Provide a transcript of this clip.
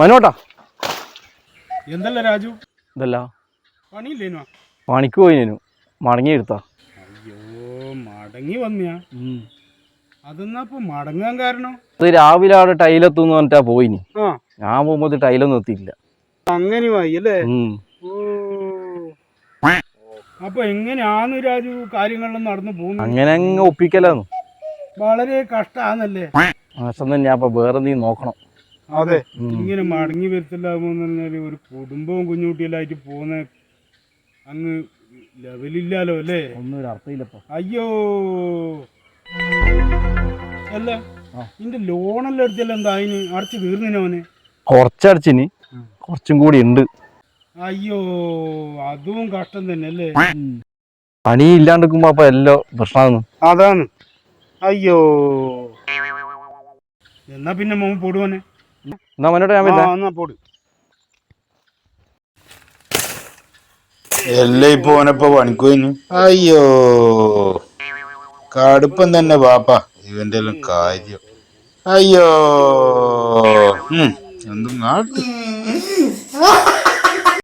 മനോട്ടാ. എന്തല്ല രാജു? ഇതല്ല. പണിയില്ലേനോ പണിക്ക് പോയിനു മടങ്ങി എടുത്താ അയ്യോ മടങ്ങി വന്നിയാ. മടങ്ങാൻ കാരണം? അത് രാവിലെ അവിടെ ടൈലെത്തുന്ന് പറഞ്ഞിട്ടാ പോയിനി ഞാൻ പോകുമ്പോ ടൈലൊന്നും എത്തിയില്ല അങ്ങനെ അല്ലേ. അപ്പൊ എങ്ങനെയാന്ന് രാജു കാര്യങ്ങളെല്ലാം നടന്നു പോകുന്നു അങ്ങനെ അങ്ങ് ഒപ്പിക്കലാന്ന്. വളരെ കഷ്ടാന്നല്ലേ? മാസം തന്നെ അപ്പൊ വേറെ നീ നോക്കണം. അതെ. ഇങ്ങനെ മടങ്ങി വരത്തില്ലാകുമെന്ന് പറഞ്ഞാൽ ഒരു കുടുംബവും കുഞ്ഞുകുട്ടിയെല്ലായിട്ട് പോകുന്ന അങ്ങ് ലെവലില്ലാലോ അല്ലേ? ഒന്നും അർത്ഥമില്ലപ്പോ അയ്യോ. അല്ല ഇന്റെ നിന്റെ ലോണെല്ലാം എടുത്തല്ലോ? എന്താ അതിന് അടച്ചു തീർന്നിനോനെ കൊറച്ചടച്ചിന്. കുറച്ചും കൂടി ഉണ്ട്. അയ്യോ അതും കഷ്ടം തന്നെ അല്ലേ? പണി ഇല്ലാണ്ടിരിക്കുമ്പോ അപ്പൊ എല്ലോ പ്രശ്നമാണ് അതാണ്. അയ്യോ. എന്നാ പിന്നെ മോൻ പൊടുവനെ എന്നാ മനോട്ട് ഞാൻ വരാം എന്നാ പൊട്. എല്ലാം ഇപ്പൊ ഓനപ്പോ പണിക്കുപോയിന് അയ്യോ. കടുപ്പം തന്നെ പാപ്പ. ഇവന്റെ എല്ലാം കാര്യം. അയ്യോ. ഉം, എന്തും നാട്ട്